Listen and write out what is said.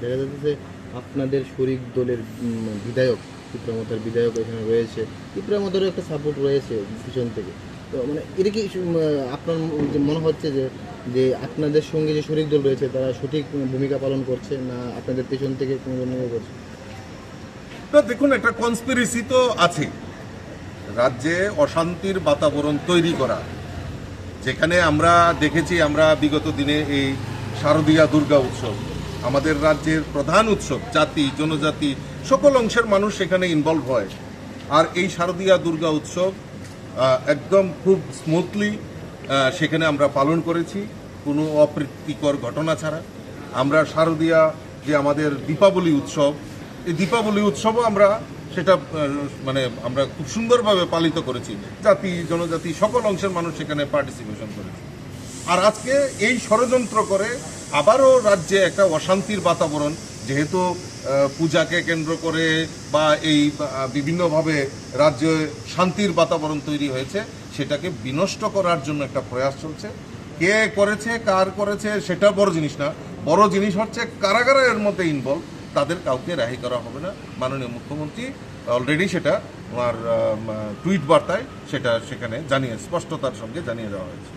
দেখা যাচ্ছে যে আপনাদের শরিক দলের বিধায়ক চিত্রমতার বিধায়ক এখানে রয়েছে। চিত্রমতারও একটা সাপোর্ট রয়েছে পিছন থেকে। তো মানে এটা কি আপনার মনে হচ্ছে যে যে আপনাদের সঙ্গে যে শরিক দল রয়েছে, তারা সঠিক ভূমিকা পালন করছে না আপনাদের পেছন থেকে কোনো ধরনের করছে? দেখুন, একটা কনস্পিরেসি তো আছে রাজ্যে অশান্তির বাতাবরণ তৈরি করা। যেখানে আমরা দেখেছি, আমরা বিগত দিনে এই শারদীয়া দুর্গা উৎসব। আমাদের রাজ্যের প্রধান উৎসব, জাতি, জনজাতি, সকল অংশের মানুষ সেখানে ইনভলভ হয়। আর এই শারদীয়া দুর্গা উৎসব একদম খুব স্মুথলি সেখানে আমরা পালন করেছি। কোনো অপ্রীতিকর ঘটনা ছাড়া। আমরা শারদীয়া যে আমাদের দীপাবলি উৎসব, এই দীপাবলি উৎসবও আমরা সেটা মানে আমরা খুব সুন্দরভাবে পালিত করেছি। জাতি, জনজাতি, সকল অংশের মানুষ সেখানে পার্টিসিপেশন করেছে। আর আজকে এই ষড়যন্ত্র করে আবারও রাজ্যে একটা অশান্তির বাতাবরণ, যেহেতু পূজাকে কেন্দ্র করে বা এই বিভিন্নভাবে রাজ্যে শান্তির বাতাবরণ তৈরি হয়েছে, সেটাকে বিনষ্ট করার জন্য একটা প্রয়াস চলছে। কে করেছে, কার করেছে, সেটা বড় জিনিস না। বড় জিনিস হচ্ছে কারা কারা এর মধ্যে ইনভলভ তাদের কাউকে রেহাই করা হবে না। মাননীয় মুখ্যমন্ত্রী অলরেডি সেটা ওনার টুইট বার্তায় সেটা সেখানে জানিয়ে, স্পষ্টতার সঙ্গে জানিয়ে দেওয়া হয়েছে।